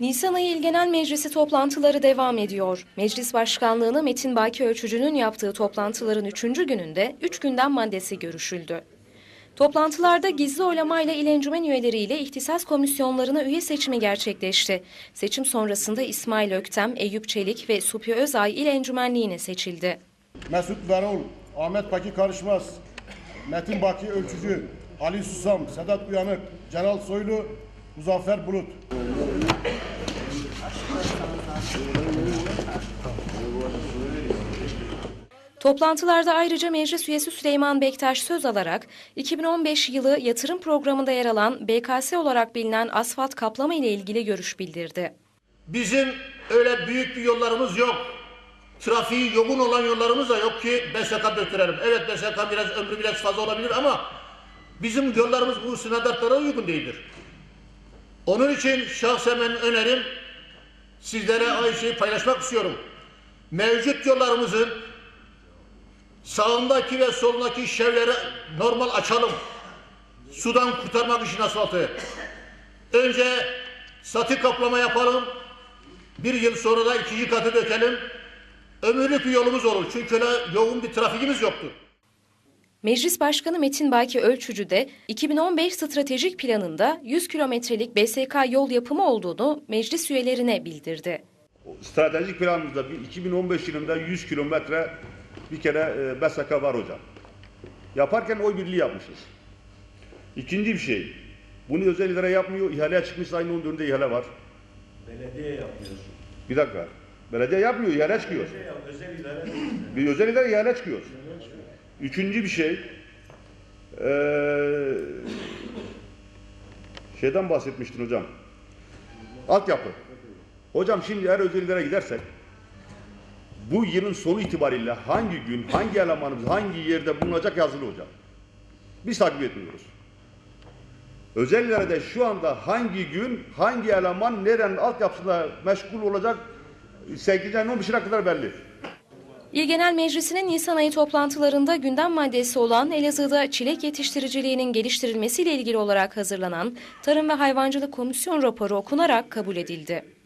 Nisan ayı İl Genel Meclisi toplantıları devam ediyor. Meclis Başkanlığı'nı Metin Baki Ölçücü'nün yaptığı toplantıların üçüncü gününde üç gündem maddesi görüşüldü. Toplantılarda gizli oylamayla il encümen üyeleriyle ihtisas komisyonlarına üye seçimi gerçekleşti. Seçim sonrasında İsmail Öktem, Eyüp Çelik ve Supi Özay il encümenliğine seçildi. Mesut Verol, Ahmet Baki Karışmaz, Metin Baki Ölçücü, Ali Susam, Sedat Uyanık, Celal Soylu, Muzaffer Bulut. Toplantılarda ayrıca meclis üyesi Süleyman Bektaş söz alarak 2015 yılı yatırım programında yer alan BKS olarak bilinen asfalt kaplama ile ilgili görüş bildirdi. Bizim öyle büyük bir yollarımız yok. Trafiği yoğun olan yollarımız da yok ki BSK götürelim. Evet BSK biraz ömrü biraz fazla olabilir ama bizim yollarımız bu standartlara uygun değildir. Onun için şahsen önerim sizlere aynı şeyi paylaşmak istiyorum. Mevcut yollarımızın sağındaki ve solundaki şevleri normal açalım. Sudan kurtarmak için asfaltı. Önce satı kaplama yapalım. Bir yıl sonra da ikinci katı dökelim. Ömürlük bir yolumuz olur. Çünkü öyle yoğun bir trafikimiz yoktur. Meclis Başkanı Metin Baki Ölçücü de 2015 stratejik planında 100 kilometrelik BSK yol yapımı olduğunu meclis üyelerine bildirdi. Stratejik planımızda bir 2015 yılında 100 kilometre bir kere e, BSK var hocam. Yaparken oy birliği yapmışız. İkinci bir şey, bunu özel idare yapmıyor, ihaleye çıkmış aynı onun önünde ihale var. Belediye yapmıyor. Bir dakika. Belediye yapmıyor, ihale çıkıyor. Yap, özel idare Bir özel idare ihale çıkıyor. Üçüncü bir şey, eee şeyden bahsetmiştin hocam. Altyapı. Hocam şimdi eğer özel idare gidersek, bu yılın sonu itibariyle hangi gün, hangi elemanımız, hangi yerde bulunacak yazılı hocam. Biz takip etmiyoruz. Özel idarede şu anda hangi gün, hangi eleman, nerenin altyapısında meşgul olacak 8'den 15'ine kadar belli. İl Genel Meclisi'nin Nisan ayı toplantılarında gündem maddesi olan Elazığ'da çilek yetiştiriciliğinin geliştirilmesiyle ilgili olarak hazırlanan Tarım ve Hayvancılık Komisyon raporu okunarak kabul edildi.